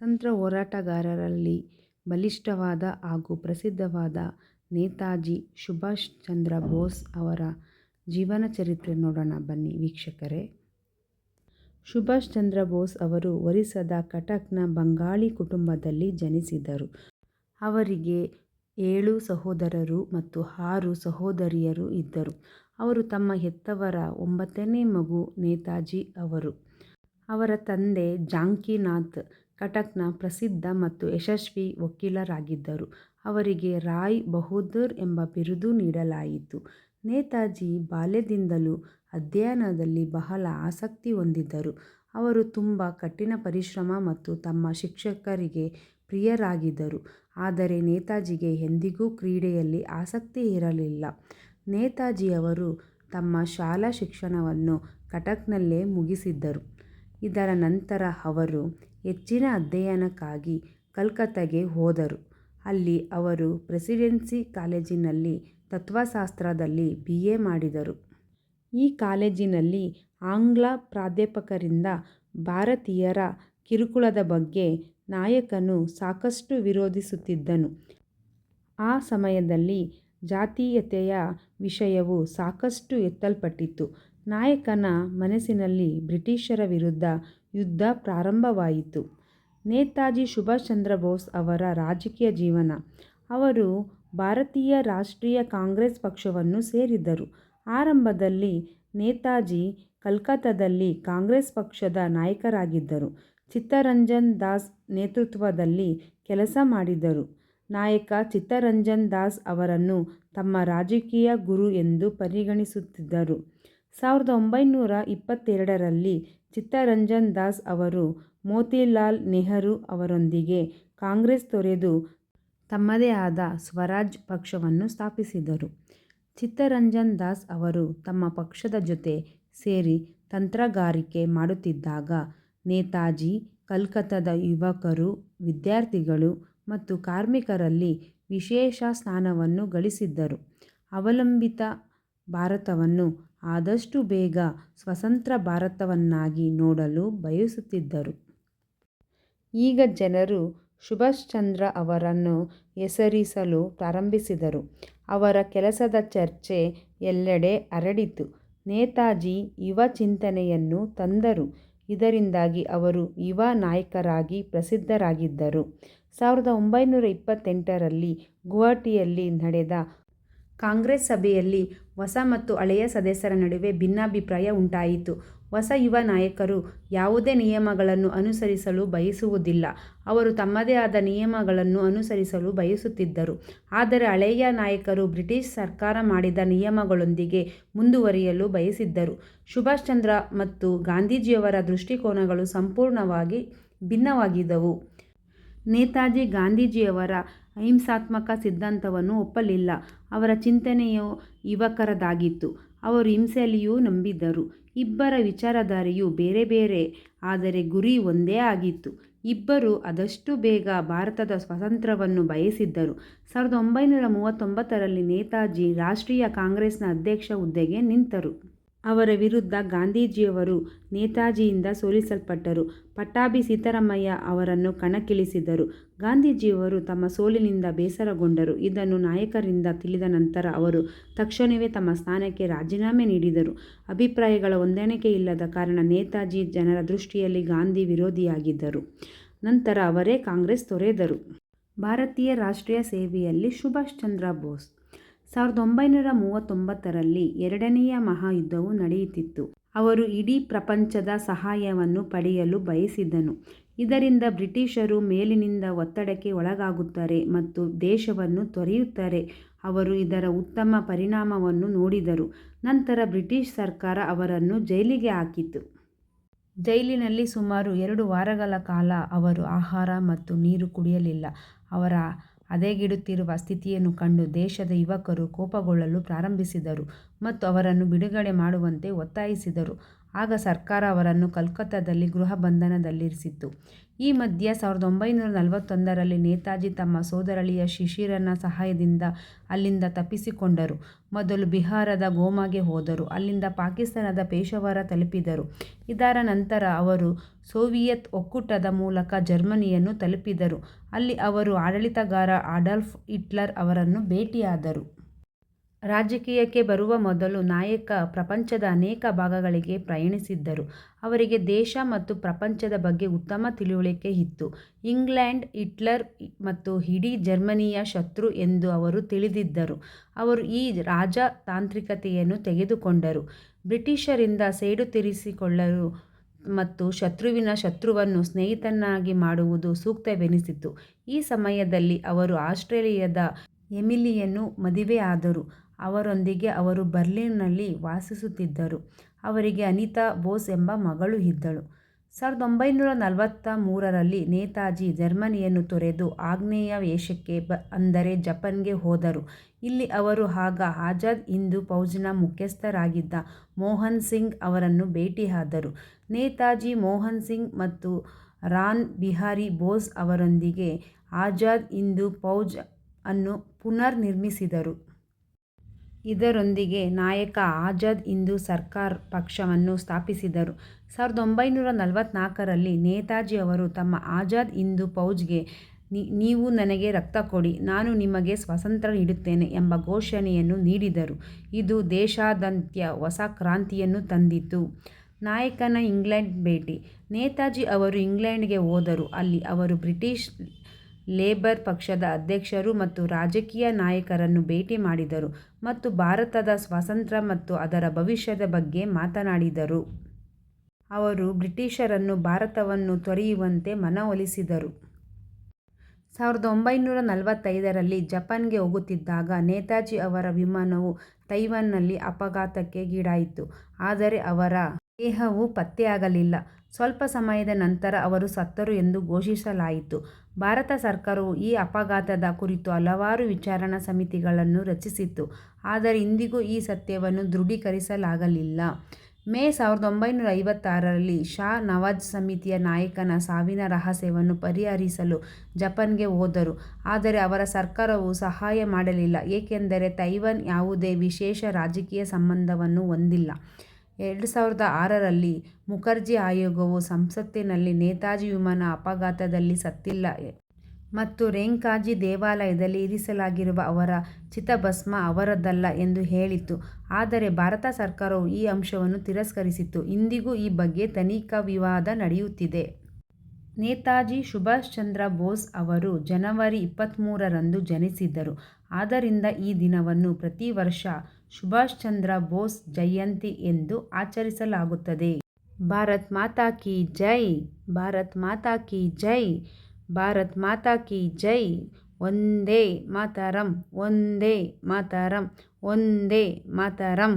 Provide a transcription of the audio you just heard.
ಸ್ವಾತಂತ್ರ್ಯ ಹೋರಾಟಗಾರರಲ್ಲಿ ಬಲಿಷ್ಠವಾದ ಹಾಗೂ ಪ್ರಸಿದ್ಧವಾದ ನೇತಾಜಿ ಸುಭಾಷ್ ಚಂದ್ರ ಬೋಸ್ ಅವರ ಜೀವನ ಚರಿತ್ರೆ ನೋಡೋಣ ಬನ್ನಿ ವೀಕ್ಷಕರೇ. ಸುಭಾಷ್ ಚಂದ್ರ ಬೋಸ್ ಅವರು ಒರಿಸ್ಸಾದ ಕಟಕ್ನ ಬಂಗಾಳಿ ಕುಟುಂಬದಲ್ಲಿ ಜನಿಸಿದರು. ಅವರಿಗೆ ಏಳು ಸಹೋದರರು ಮತ್ತು ಆರು ಸಹೋದರಿಯರು ಇದ್ದರು. ಅವರು ತಮ್ಮ ಹೆತ್ತವರ ಒಂಬತ್ತನೇ ಮಗು ನೇತಾಜಿ ಅವರು. ಅವರ ತಂದೆ ಜಾನಕಿನಾಥ್ ಕಟಕ್ನ ಪ್ರಸಿದ್ಧ ಮತ್ತು ಯಶಸ್ವಿ ವಕೀಲರಾಗಿದ್ದರು. ಅವರಿಗೆ ರಾಯ್ ಬಹದ್ದೂರ್ ಎಂಬ ಬಿರುದು ನೀಡಲಾಯಿತು. ನೇತಾಜಿ ಬಾಲ್ಯದಿಂದಲೂ ಅಧ್ಯಯನದಲ್ಲಿ ಬಹಳ ಆಸಕ್ತಿ ಹೊಂದಿದ್ದರು. ಅವರು ತುಂಬ ಕಠಿಣ ಪರಿಶ್ರಮ ಮತ್ತು ತಮ್ಮ ಶಿಕ್ಷಕರಿಗೆ ಪ್ರಿಯರಾಗಿದ್ದರು. ಆದರೆ ನೇತಾಜಿಗೆ ಎಂದಿಗೂ ಕ್ರೀಡೆಯಲ್ಲಿ ಆಸಕ್ತಿ ಇರಲಿಲ್ಲ. ನೇತಾಜಿಯವರು ತಮ್ಮ ಶಾಲಾ ಶಿಕ್ಷಣವನ್ನು ಕಟಕ್ನಲ್ಲೇ ಮುಗಿಸಿದ್ದರು ಇದರ ನಂತರ ಅವರು ಹೆಚ್ಚಿನ ಅಧ್ಯಯನಕ್ಕಾಗಿ ಕಲ್ಕತ್ತಾಗೆ ಹೋದರು. ಅಲ್ಲಿ ಅವರು ಪ್ರೆಸಿಡೆನ್ಸಿ ಕಾಲೇಜಿನಲ್ಲಿ ತತ್ವಶಾಸ್ತ್ರದಲ್ಲಿ ಬಿ. ಎ. ಮಾಡಿದರು. ಈ ಕಾಲೇಜಿನಲ್ಲಿ ಆಂಗ್ಲ ಪ್ರಾಧ್ಯಾಪಕರಿಂದ ಭಾರತೀಯರ ಕಿರುಕುಳದ ಬಗ್ಗೆ ನಾಯಕನು ಸಾಕಷ್ಟು ವಿರೋಧಿಸುತ್ತಿದ್ದನು. ಆ ಸಮಯದಲ್ಲಿ ಜಾತೀಯತೆಯ ವಿಷಯವು ಸಾಕಷ್ಟು ಎತ್ತಲ್ಪಟ್ಟಿತ್ತು. ನಾಯಕನ ಮನಸ್ಸಿನಲ್ಲಿ ಬ್ರಿಟಿಷರ ವಿರುದ್ಧ ಯುದ್ಧ ಪ್ರಾರಂಭವಾಯಿತು. ನೇತಾಜಿ ಸುಭಾಷ್ ಚಂದ್ರ ಬೋಸ್ ಅವರ ರಾಜಕೀಯ ಜೀವನ ಅವರು ಭಾರತೀಯ ರಾಷ್ಟ್ರೀಯ ಕಾಂಗ್ರೆಸ್ ಪಕ್ಷವನ್ನು ಸೇರಿದರು. ಆರಂಭದಲ್ಲಿ ನೇತಾಜಿ ಕಲ್ಕತ್ತಾದಲ್ಲಿ ಕಾಂಗ್ರೆಸ್ ಪಕ್ಷದ ನಾಯಕರಾಗಿದ್ದರು. ಚಿತ್ತರಂಜನ್ ದಾಸ್ ನೇತೃತ್ವದಲ್ಲಿ ಕೆಲಸ ಮಾಡಿದರು. ನಾಯಕ ಚಿತ್ತರಂಜನ್ ದಾಸ್ ಅವರನ್ನು ತಮ್ಮ ರಾಜಕೀಯ ಗುರು ಎಂದು ಪರಿಗಣಿಸುತ್ತಿದ್ದರು. ಸಾವಿರದ ಒಂಬೈನೂರ ಇಪ್ಪತ್ತೆರಡರಲ್ಲಿ ಚಿತ್ತರಂಜನ್ ದಾಸ್ ಅವರು ಮೋತಿಲಾಲ್ ನೆಹರು ಅವರೊಂದಿಗೆ ಕಾಂಗ್ರೆಸ್ ತೊರೆದು ತಮ್ಮದೇ ಆದ ಸ್ವರಾಜ್ ಪಕ್ಷವನ್ನು ಸ್ಥಾಪಿಸಿದರು. ಚಿತ್ತರಂಜನ್ ದಾಸ್ ಅವರು ತಮ್ಮ ಪಕ್ಷದ ಜೊತೆ ಸೇರಿ ತಂತ್ರಗಾರಿಕೆ ಮಾಡುತ್ತಿದ್ದಾಗ ನೇತಾಜಿ ಕಲ್ಕತ್ತಾದ ಯುವಕರು, ವಿದ್ಯಾರ್ಥಿಗಳು ಮತ್ತು ಕಾರ್ಮಿಕರಲ್ಲಿ ವಿಶೇಷ ಸ್ಥಾನವನ್ನು ಗಳಿಸಿದ್ದರು. ಅವಲಂಬಿತ ಭಾರತವನ್ನು ಆದಷ್ಟು ಬೇಗ ಸ್ವತಂತ್ರ ಭಾರತವನ್ನಾಗಿ ನೋಡಲು ಬಯಸುತ್ತಿದ್ದರು. ಈಗ ಜನರು ಸುಭಾಷ್ ಚಂದ್ರ ಅವರನ್ನು ಹೆಸರಿಸಲು ಪ್ರಾರಂಭಿಸಿದರು. ಅವರ ಕೆಲಸದ ಚರ್ಚೆ ಎಲ್ಲೆಡೆ ಹರಡಿತು. ನೇತಾಜಿ ಯುವ ಚಿಂತನೆಯನ್ನು ತಂದರು. ಇದರಿಂದಾಗಿ ಅವರು ಯುವ ನಾಯಕರಾಗಿ ಪ್ರಸಿದ್ಧರಾಗಿದ್ದರು. ಸಾವಿರದ ಒಂಬೈನೂರ ಇಪ್ಪತ್ತೆಂಟರಲ್ಲಿ ಗುವಾಹಟಿಯಲ್ಲಿ ನಡೆದ ಕಾಂಗ್ರೆಸ್ ಸಭೆಯಲ್ಲಿ ಹೊಸ ಮತ್ತು ಹಳೆಯ ಸದಸ್ಯರ ನಡುವೆ ಭಿನ್ನಾಭಿಪ್ರಾಯ ಉಂಟಾಯಿತು. ಹೊಸ ಯುವ ನಾಯಕರು ಯಾವುದೇ ನಿಯಮಗಳನ್ನು ಅನುಸರಿಸಲು ಬಯಸುವುದಿಲ್ಲ. ಅವರು ತಮ್ಮದೇ ಆದ ನಿಯಮಗಳನ್ನು ಅನುಸರಿಸಲು ಬಯಸುತ್ತಿದ್ದರು. ಆದರೆ ಹಳೆಯ ನಾಯಕರು ಬ್ರಿಟಿಷ್ ಸರ್ಕಾರ ಮಾಡಿದ ನಿಯಮಗಳೊಂದಿಗೆ ಮುಂದುವರಿಯಲು ಬಯಸಿದ್ದರು. ಸುಭಾಷ್ ಚಂದ್ರ ಮತ್ತು ಗಾಂಧೀಜಿಯವರ ದೃಷ್ಟಿಕೋನಗಳು ಸಂಪೂರ್ಣವಾಗಿ ಭಿನ್ನವಾಗಿದ್ದವು. ನೇತಾಜಿ ಗಾಂಧೀಜಿಯವರ ಅಹಿಂಸಾತ್ಮಕ ಸಿದ್ಧಾಂತವನ್ನು ಒಪ್ಪಲಿಲ್ಲ. ಅವರ ಚಿಂತನೆಯು ಯುವಕರದಾಗಿತ್ತು. ಅವರು ಹಿಂಸೆಯಲ್ಲಿಯೂ ನಂಬಿದ್ದರು. ಇಬ್ಬರ ವಿಚಾರಧಾರೆಯು ಬೇರೆ ಬೇರೆ, ಆದರೆ ಗುರಿ ಒಂದೇ ಆಗಿತ್ತು. ಇಬ್ಬರು ಆದಷ್ಟು ಬೇಗ ಭಾರತದ ಸ್ವಾತಂತ್ರ್ಯವನ್ನು ಬಯಸಿದ್ದರು. ಸಾವಿರದ ಒಂಬೈನೂರ ಮೂವತ್ತೊಂಬತ್ತರಲ್ಲಿ ನೇತಾಜಿ ರಾಷ್ಟ್ರೀಯ ಕಾಂಗ್ರೆಸ್ನ ಅಧ್ಯಕ್ಷ ಹುದ್ದೆಗೆ ನಿಂತರು. ಅವರ ವಿರುದ್ಧ ಗಾಂಧೀಜಿಯವರು ನೇತಾಜಿಯಿಂದ ಸೋಲಿಸಲ್ಪಟ್ಟರು. ಪಟ್ಟಾಭಿ ಸೀತಾರಾಮಯ್ಯ ಅವರನ್ನು ಕಣಕ್ಕಿಳಿಸಿದರು. ಗಾಂಧೀಜಿಯವರು ತಮ್ಮ ಸೋಲಿನಿಂದ ಬೇಸರಗೊಂಡರು. ಇದನ್ನು ನಾಯಕರಿಂದ ತಿಳಿದ ನಂತರ ಅವರು ತಕ್ಷಣವೇ ತಮ್ಮ ಸ್ಥಾನಕ್ಕೆ ರಾಜೀನಾಮೆ ನೀಡಿದರು. ಅಭಿಪ್ರಾಯಗಳ ಹೊಂದಾಣಿಕೆ ಇಲ್ಲದ ಕಾರಣ ನೇತಾಜಿ ಜನರ ದೃಷ್ಟಿಯಲ್ಲಿ ಗಾಂಧಿ ವಿರೋಧಿಯಾಗಿದ್ದರು. ನಂತರ ಅವರೇ ಕಾಂಗ್ರೆಸ್ ತೊರೆದರು. ಭಾರತೀಯ ರಾಷ್ಟ್ರೀಯ ಸೇವೆಯಲ್ಲಿ ಸುಭಾಷ್ ಚಂದ್ರ ಬೋಸ್ ಸಾವಿರದ ಒಂಬೈನೂರ ಮೂವತ್ತೊಂಬತ್ತರಲ್ಲಿ ಎರಡನೆಯ ಮಹಾಯುದ್ಧವು ನಡೆಯುತ್ತಿತ್ತು. ಅವರು ಇಡೀ ಪ್ರಪಂಚದ ಸಹಾಯವನ್ನು ಪಡೆಯಲು ಬಯಸಿದ್ದನು. ಇದರಿಂದ ಬ್ರಿಟಿಷರು ಮೇಲಿನಿಂದ ಒತ್ತಡಕ್ಕೆ ಒಳಗಾಗುತ್ತಾರೆ ಮತ್ತು ದೇಶವನ್ನು ತೊರೆಯುತ್ತಾರೆ. ಅವರು ಇದರ ಉತ್ತಮ ಪರಿಣಾಮವನ್ನು ನೋಡಿದರು. ನಂತರ ಬ್ರಿಟಿಷ್ ಸರ್ಕಾರ ಅವರನ್ನು ಜೈಲಿಗೆ ಹಾಕಿತು. ಜೈಲಿನಲ್ಲಿ ಸುಮಾರು ಎರಡು ವಾರಗಳ ಕಾಲ ಅವರು ಆಹಾರ ಮತ್ತು ನೀರು ಕುಡಿಯಲಿಲ್ಲ. ಅವರ ಹದಗೆಡುತ್ತಿರುವ ಸ್ಥಿತಿಯನ್ನು ಕಂಡು ದೇಶದ ಯುವಕರು ಕೋಪಗೊಳ್ಳಲು ಪ್ರಾರಂಭಿಸಿದರು ಮತ್ತು ಅವರನ್ನು ಬಿಡುಗಡೆ ಮಾಡುವಂತೆ ಒತ್ತಾಯಿಸಿದರು. ಆಗ ಸರ್ಕಾರ ಅವರನ್ನು ಕಲ್ಕತ್ತಾದಲ್ಲಿ ಗೃಹ ಬಂಧನದಲ್ಲಿರಿಸಿತ್ತು. ಈ ಮಧ್ಯೆ ಸಾವಿರದ ಒಂಬೈನೂರ ನಲವತ್ತೊಂದರಲ್ಲಿ ನೇತಾಜಿ ತಮ್ಮ ಸೋದರಳಿಯ ಶಿಶಿರನ ಸಹಾಯದಿಂದ ಅಲ್ಲಿಂದ ತಪ್ಪಿಸಿಕೊಂಡರು. ಮೊದಲು ಬಿಹಾರದ ಗೋಮಾಗೆ ಹೋದರು. ಅಲ್ಲಿಂದ ಪಾಕಿಸ್ತಾನದ ಪೇಶವರ ತಲುಪಿದರು. ಇದರ ನಂತರ ಅವರು ಸೋವಿಯತ್ ಒಕ್ಕೂಟದ ಮೂಲಕ ಜರ್ಮನಿಯನ್ನು ತಲುಪಿದರು. ಅಲ್ಲಿ ಅವರು ಆಡಳಿತಗಾರ ಅಡಾಲ್ಫ್ ಹಿಟ್ಲರ್ ಅವರನ್ನು ಭೇಟಿಯಾದರು. ರಾಜಕೀಯಕ್ಕೆ ಬರುವ ಮೊದಲು ನಾಯಕ ಪ್ರಪಂಚದ ಅನೇಕ ಭಾಗಗಳಿಗೆ ಪ್ರಯಾಣಿಸಿದ್ದರು. ಅವರಿಗೆ ದೇಶ ಮತ್ತು ಪ್ರಪಂಚದ ಬಗ್ಗೆ ಉತ್ತಮ ತಿಳುವಳಿಕೆ ಇತ್ತು. ಇಂಗ್ಲೆಂಡ್, ಹಿಟ್ಲರ್ ಮತ್ತು ಇಡೀ ಜರ್ಮನಿಯ ಶತ್ರು ಎಂದು ಅವರು ತಿಳಿದಿದ್ದರು. ಅವರು ಈ ರಾಜತಾಂತ್ರಿಕತೆಯನ್ನು ತೆಗೆದುಕೊಂಡರು. ಬ್ರಿಟಿಷರಿಂದ ಸೇಡು ತೀರಿಸಿಕೊಳ್ಳಲು ಮತ್ತು ಶತ್ರುವಿನ ಶತ್ರುವನ್ನು ಸ್ನೇಹಿತನಾಗಿ ಮಾಡುವುದು ಸೂಕ್ತವೆನಿಸಿತು. ಈ ಸಮಯದಲ್ಲಿ ಅವರು ಆಸ್ಟ್ರೇಲಿಯಾದ ಎಮಿಲಿಯನ್ನು ಮದುವೆಯಾದರು. ಅವರೊಂದಿಗೆ ಅವರು ಬರ್ಲಿನ್ನಲ್ಲಿ ವಾಸಿಸುತ್ತಿದ್ದರು. ಅವರಿಗೆ ಅನಿತಾ ಬೋಸ್ ಎಂಬ ಮಗಳು ಇದ್ದಳು. ಸಾವಿರದ ಒಂಬೈನೂರ ನಲವತ್ತ ಮೂರರಲ್ಲಿ ನೇತಾಜಿ ಜರ್ಮನಿಯನ್ನು ತೊರೆದು ಆಗ್ನೇಯ ಏಷ್ಯಾಕ್ಕೆ ಅಂದರೆ ಜಪಾನ್ಗೆ ಹೋದರು. ಇಲ್ಲಿ ಅವರು ಆಗ ಆಜಾದ್ ಹಿಂದು ಫೌಜ್ನ ಮುಖ್ಯಸ್ಥರಾಗಿದ್ದ ಮೋಹನ್ ಸಿಂಗ್ ಅವರನ್ನು ಭೇಟಿಯಾದರು. ನೇತಾಜಿ, ಮೋಹನ್ ಸಿಂಗ್ ಮತ್ತು ರಾನ್ ಬಿಹಾರಿ ಬೋಸ್ ಅವರೊಂದಿಗೆ ಆಜಾದ್ ಹಿಂದು ಫೌಜ್ ಅನ್ನು ಪುನರ್ ನಿರ್ಮಿಸಿದರು. ಇದರೊಂದಿಗೆ ನಾಯಕ ಆಜಾದ್ ಹಿಂದೂ ಸರ್ಕಾರ್ ಪಕ್ಷವನ್ನು ಸ್ಥಾಪಿಸಿದರು. ಸಾವಿರದ ಒಂಬೈನೂರ ನಲವತ್ನಾಲ್ಕರಲ್ಲಿ ನೇತಾಜಿ ಅವರು ತಮ್ಮ ಆಜಾದ್ ಹಿಂದೂ ಫೌಜ್ಗೆ ನೀವು ನನಗೆ ರಕ್ತ ಕೊಡಿ, ನಾನು ನಿಮಗೆ ಸ್ವಾತಂತ್ರ್ಯ ನೀಡುತ್ತೇನೆ ಎಂಬ ಘೋಷಣೆಯನ್ನು ನೀಡಿದರು. ಇದು ದೇಶಾದ್ಯಂತ ಹೊಸ ಕ್ರಾಂತಿಯನ್ನು ತಂದಿತು. ನಾಯಕನ ಇಂಗ್ಲೆಂಡ್ ಭೇಟಿ ನೇತಾಜಿ ಅವರು ಇಂಗ್ಲೆಂಡ್ಗೆ ಹೋದರು. ಅಲ್ಲಿ ಅವರು ಬ್ರಿಟಿಷ್ ಲೇಬರ್ ಪಕ್ಷದ ಅಧ್ಯಕ್ಷರು ಮತ್ತು ರಾಜಕೀಯ ನಾಯಕರನ್ನು ಭೇಟಿ ಮಾಡಿದರು ಮತ್ತು ಭಾರತದ ಸ್ವಾತಂತ್ರ್ಯ ಮತ್ತು ಅದರ ಭವಿಷ್ಯದ ಬಗ್ಗೆ ಮಾತನಾಡಿದರು. ಅವರು ಬ್ರಿಟಿಷರನ್ನು ಭಾರತವನ್ನು ತೊರೆಯುವಂತೆ ಮನವೊಲಿಸಿದರು. ಸಾವಿರದ ಒಂಬೈನೂರ ನಲವತ್ತೈದರಲ್ಲಿ ಜಪಾನ್ಗೆ ಹೋಗುತ್ತಿದ್ದಾಗ ನೇತಾಜಿ ಅವರ ವಿಮಾನವು ತೈವಾನ್ನಲ್ಲಿ ಅಪಘಾತಕ್ಕೆ ಗೀಡಾಯಿತು. ಆದರೆ ಅವರ ದೇಹವು ಪತ್ತೆಯಾಗಲಿಲ್ಲ. ಸ್ವಲ್ಪ ಸಮಯದ ನಂತರ ಅವರು ಸತ್ತರು ಎಂದು ಘೋಷಿಸಲಾಯಿತು. ಭಾರತ ಸರ್ಕಾರವು ಈ ಅಪಘಾತದ ಕುರಿತು ಹಲವಾರು ವಿಚಾರಣಾ ಸಮಿತಿಗಳನ್ನು ರಚಿಸಿತ್ತು, ಆದರೆ ಇಂದಿಗೂ ಈ ಸತ್ಯವನ್ನು ದೃಢೀಕರಿಸಲಾಗಲಿಲ್ಲ ಮೇ ಸಾವಿರದ ಒಂಬೈನೂರ ಐವತ್ತಾರರಲ್ಲಿ ಶಾ ನವಾಜ್ ಸಮಿತಿಯ ನಾಯಕನ ಸಾವಿನ ರಹಸ್ಯವನ್ನು ಪರಿಹರಿಸಲು ಜಪಾನ್ಗೆ ಹೋದರು. ಆದರೆ ಅವರ ಸರ್ಕಾರವು ಸಹಾಯ ಮಾಡಲಿಲ್ಲ, ಏಕೆಂದರೆ ತೈವಾನ್ ಯಾವುದೇ ವಿಶೇಷ ರಾಜಕೀಯ ಸಂಬಂಧವನ್ನು ಹೊಂದಿಲ್ಲ. ಎರಡು ಸಾವಿರದ ಆರರಲ್ಲಿ ಮುಖರ್ಜಿ ಆಯೋಗವು ಸಂಸತ್ತಿನಲ್ಲಿ ನೇತಾಜಿ ವಿಮಾನ ಅಪಘಾತದಲ್ಲಿ ಸತ್ತಿಲ್ಲ ಮತ್ತು ರೇಂಕಾಜಿ ದೇವಾಲಯದಲ್ಲಿ ಇರಿಸಲಾಗಿರುವ ಅವರ ಚಿತಾಭಸ್ಮ ಅವರದ್ದಲ್ಲ ಎಂದು ಹೇಳಿತು. ಆದರೆ ಭಾರತ ಸರ್ಕಾರವು ಈ ಅಂಶವನ್ನು ತಿರಸ್ಕರಿಸಿತ್ತು ಇಂದಿಗೂ ಈ ಬಗ್ಗೆ ತನಿಖಾ ವಿವಾದ ನಡೆಯುತ್ತಿದೆ. ನೇತಾಜಿ ಸುಭಾಷ್ ಚಂದ್ರ ಬೋಸ್ ಅವರು ಜನವರಿ ಇಪ್ಪತ್ತ್ಮೂರರಂದು ಜನಿಸಿದ್ದರು ಆದ್ದರಿಂದ ಈ ದಿನವನ್ನು ಪ್ರತಿ ವರ್ಷ ಸುಭಾಷ್ ಚಂದ್ರ ಬೋಸ್ ಜಯಂತಿ ಎಂದು ಆಚರಿಸಲಾಗುತ್ತದೆ. ಭಾರತ್ ಮಾತಾ ಕಿ ಜೈ. ಭಾರತ್ ಮಾತಾ ಕಿ ಜೈ. ಭಾರತ್ ಮಾತಾ ಕಿ ಜೈ. ಒಂದೇ ಮಾತರಂ. ಒಂದೇ ಮಾತರಂ. ಒಂದೇ ಮಾತರಂ.